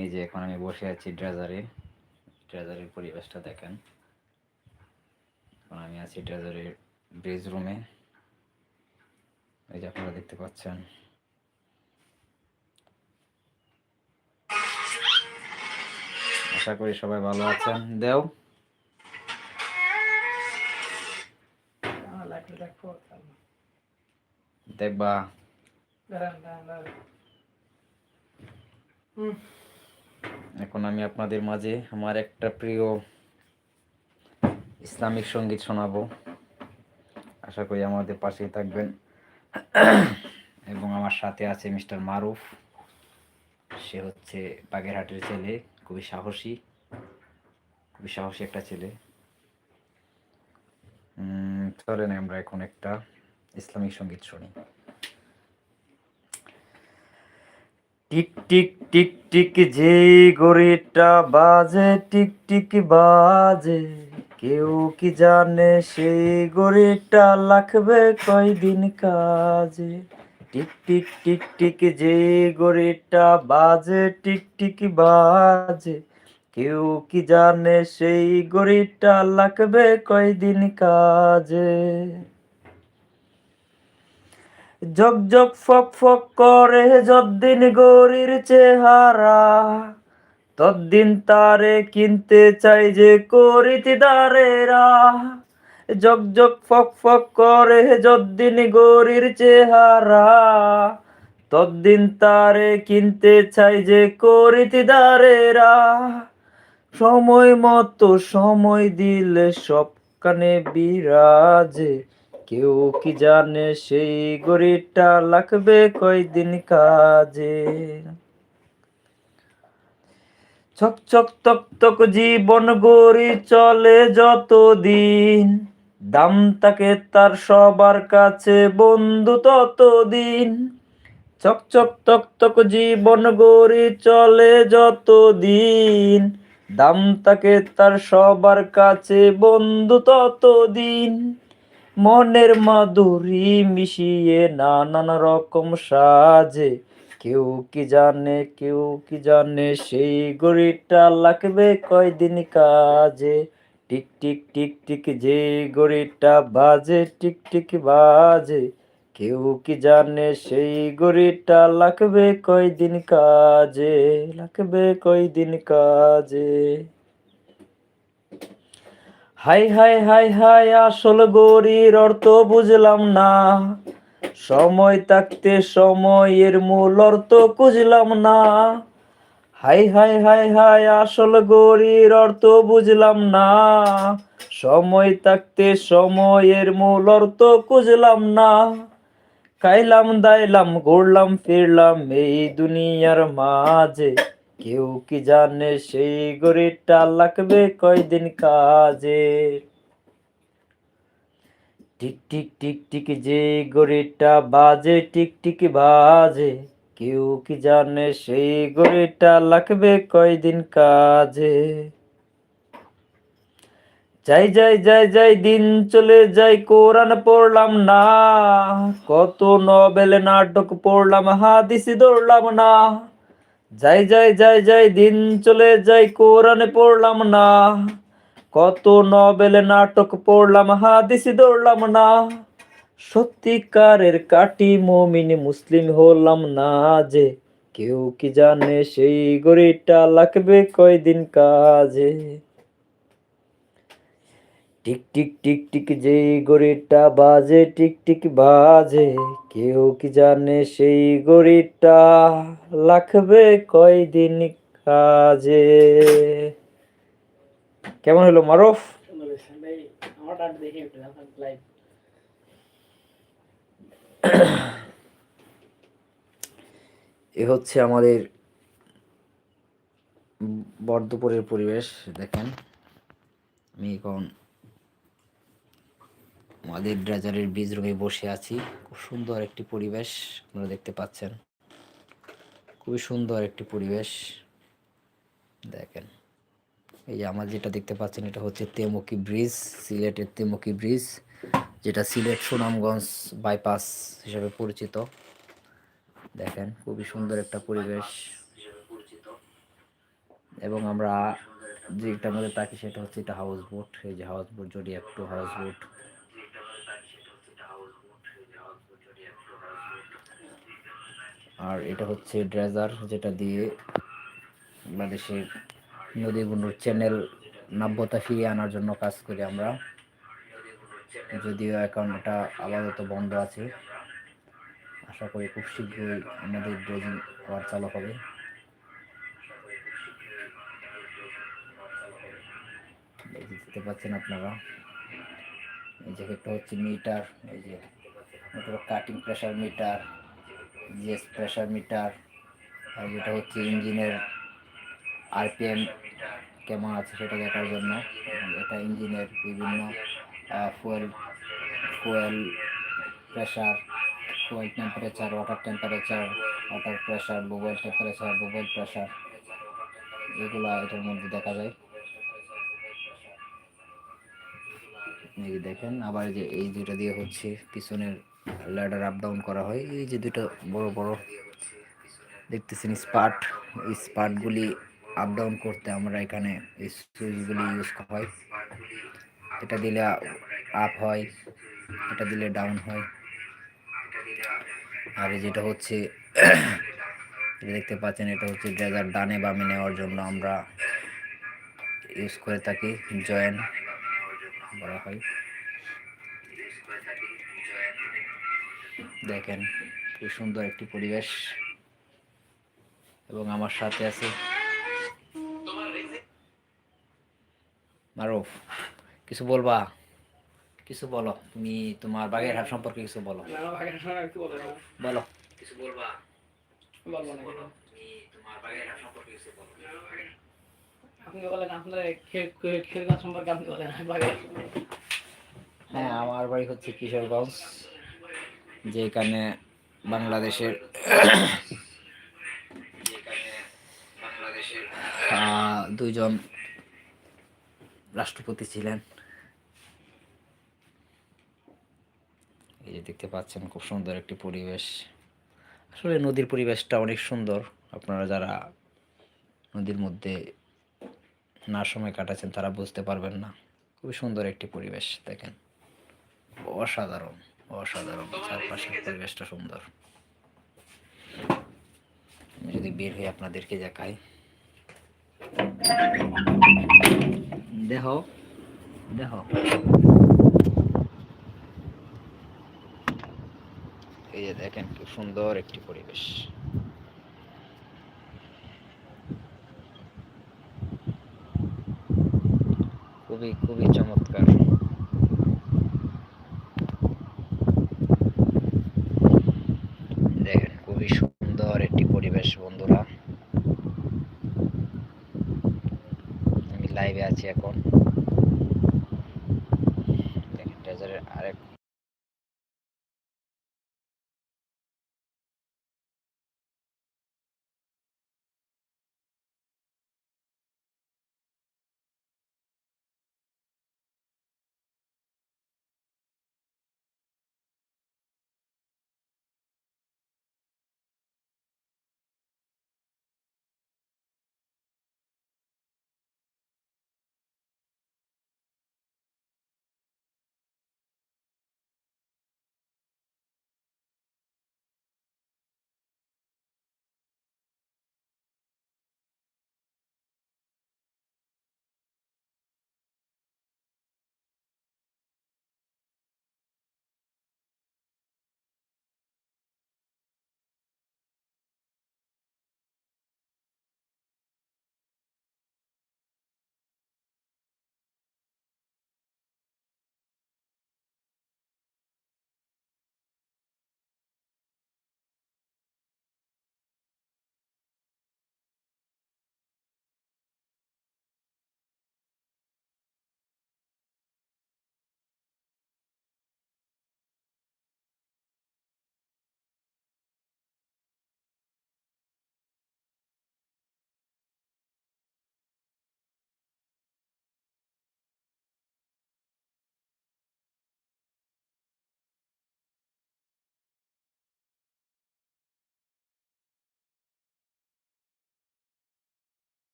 এই যে এখন আমি বসে আছি ড্রেজারে ড্রেজারের পরিবেশটা দেখেন। এখন আমি আছি ড্রেজারের ব্রিজ রুমে এই যে আপনারা দেখতে পাচ্ছেন। আশা করি সবাই ভালো আছেন। দেও। দেখবা। এখন আমি আপনাদের মাঝে আমার একটা প্রিয় ইসলামিক সংগীত শোনাবো। আশা করি আমাদের পাশেই থাকবেন। এবং আমার সাথে আছে মিস্টার মারুফ। সে হচ্ছে বাগেরহাটের ছেলে, খুবই সাহসী খুবই সাহসী একটা ছেলে। চলেন আমরা এখন একটা ইসলামিক সংগীত শুনি। টিক টিক টিক টিক যে গড়িটা বাজে টিক টিক বাজে। কেউ কি জানে সেই গড়িটা লাগবে কয়দিন কাজে? টিক টিক টিক টিক যে গড়িটা বাজে টিক টিক বাজে। কেউ কি জানে সেই গড়িটা লাগবে কয়দিন কাজে? জগ ফক ফক করে যদ্দিন গরির চেহারা তদ্দিন তারে কিনতে চাই যে করিতি দারেরা জগ ফক ফক করে যদ্দিন গরির চেহারা তদ্দিন তারে কিনতে চাই যে করিতি দারেরা সময় মতো সময় দিলে সব কানে বিরাজে কেউ কি জানে সেই গড়িটা লাগবে কয়দিন কাজে? ছক ছক তক তক জীবন গড়ি চলে যতদিন, দাম থাকে তার সবার কাছে বন্ধু ততদিন। চক চক তক তক জীবন গড়ি চলে যতদিন, দাম থাকে তার সবার কাছে বন্ধু ততদিন। মনের মাধুরী মিশিয়ে নানান রকম সাজে। কেউ কি জানে, কেউ কি জানে, সেই গড়িটা লাগবে কয়দিন কাজে। টিক টিক টিক টিক, যে গড়িটা বাজে, টিক টিক, বাজে। কেউ কি জানে, সেই গড়িটা লাগবে কয়দিন কাজে, লাগবে কয়দিন কাজে। হাই হাই হাই হাই, আসল গরির অর্থ বুঝলাম না। সময় থাকতে সময়ের মূল অর্থ খুঁজলাম না। হাই হাই হাই হাই, আসল গরির অর্থ বুঝলাম না। সময় থাকতে সময়ের মূল অর্থ খুঁজলাম না। খাইলাম, দাইলাম, ঘুরলাম, ফিরলাম এই দুনিয়ার মাঝে। কেউ কি জানে সেই গড়িটা লাগবে কয়দিন কাজে? টিক টিক টিক টিক, যে গড়িটা বাজে, টিক টিক, বাজে। কেউ কি জানে সেই গড়িটা লাগবে কয়দিন কাজে? যাই যাই যাই যাই, দিন চলে যাই কোরআন পড়লাম না। কত নবেল নাটক পড়লাম, হাদিস দৌড়লাম না। যাই যাই যাই যাই, দিন চলে যাই, কোরআনে পড়লাম না। কত নবেল নাটক পড়লাম, হাদিস দৌড়লাম না। সত্যিকারের কাটি মমিন মুসলিম হলাম না যে। কেউ কি জানে সেই গড়িটা লাগবে কয়দিন কাজে? টিক টিক টিক টিক যে গড়িটা বাজে, টিক টিক বাজে। কেউ কি জানে সেই গড়িটা লাগবে কয়দিন কাজে? কেমন হলো মারফ? এ হচ্ছে আমাদের বর্ধপুরের পরিবেশ, দেখেন। আমি এখন আমাদের ড্রেজারের ব্রিজ রুমে বসে আছি। খুব সুন্দর একটি পরিবেশ আপনারা দেখতে পাচ্ছেন। খুবই সুন্দর একটি পরিবেশ। দেখেন, এই আমার যেটা দেখতে পাচ্ছেন, এটা হচ্ছে তেমুকি ব্রিজ, সিলেটের তেমুকি ব্রিজ, যেটা সিলেট সুনামগঞ্জ বাইপাস হিসাবে পরিচিত। দেখেন, খুবই সুন্দর একটা পরিবেশ। এবং আমরা যেটার মধ্যে থাকি, সেটা হচ্ছে এটা হাউস বোট এই যে হাউস বোট যদি একটু হাউস বোট আর এটা হচ্ছে ড্রেজার, যেটা দিয়ে বাংলাদেশের নদীগুলোর চ্যানেল নাব্যতা ফিরিয়ে আনার জন্য কাজ করি আমরা। যদিও এটা আপাতত বন্ধ আছে। আশা করি খুব শীঘ্রই আমাদের ড্রেজিং আবার চালু হবে। দেখতে পাচ্ছেন আপনারা। এই যে একটা হচ্ছে মিটার এই যে cutting pressure meter GS pressure meter, আর যেটা হচ্ছে ইঞ্জিনের আরপিএম কেমন আছে সেটা দেখার জন্য। এটা ইঞ্জিনের বিভিন্ন fuel fuel pressure fuel temperature water temperature water pressure mobile temperature mobile pressure এগুলো এটার মধ্যে দেখা যায়। দেখেন, আবার যে, এই দুটো দিয়ে হচ্ছে, পিছনের ল্যাডার আপ ডাউন করা হয়। এই যে দুটো বড় বড় দেখতেছেন স্পার্ট এই স্পার্টগুলি আপ ডাউন করতে আমরা এখানে এই সুইচগুলি ইউজ হয়। এটা দিলে আপ হয়, এটা দিলে ডাউন হয়। আর যেটা হচ্ছে দেখতে পাচ্ছেন, এটা হচ্ছে ড্রেজার ডানে বামে নেওয়ার জন্য আমরা ইউজ করে থাকি জয়েন বলা হয়। দেখেন খুব সুন্দর একটি পরিবেশ। এবং আমার সাথে আছে মারুফ কিছু বলবা? কিছু বলো তুমি তোমার বাগের হাট সম্পর্কে কিছু বলো। কি? বলো। কিছু বলবা? বলব না। কিছু। তুমি তোমার বাগের হাট সম্পর্কে কিছু বলো। আপনি বলেন? আপনার সম্পর্কে আপনি বলেন হ্যাঁ আমার বাড়ি হচ্ছে কিশোরগঞ্জ। যেখানে বাংলাদেশের আহ, দুইজন রাষ্ট্রপতি ছিলেন। এই যে দেখতে পাচ্ছেন খুব সুন্দর একটি পরিবেশ। আসলে নদীর পরিবেশটা অনেক সুন্দর। আপনারা যারা নদীর মধ্যে না সময় কাটাচ্ছেন তারা বুঝতে পারবেন না। খুবই সুন্দর একটি পরিবেশ দেখেন। অসাধারণ। অসাধারণ, চারপাশের পরিবেশটা সুন্দর। আমি যদি বের হয়ে আপনাদেরকে দেখাই। দেহ দেহ এই যে দেখেন কি সুন্দর একটি পরিবেশ। খুবই খুবই চমৎকার দেখেন খুবই সুন্দর একটি পরিবেশ বন্ধুরা আমি লাইভে আছি এখন। দেখেন ট্রেজারের আরেক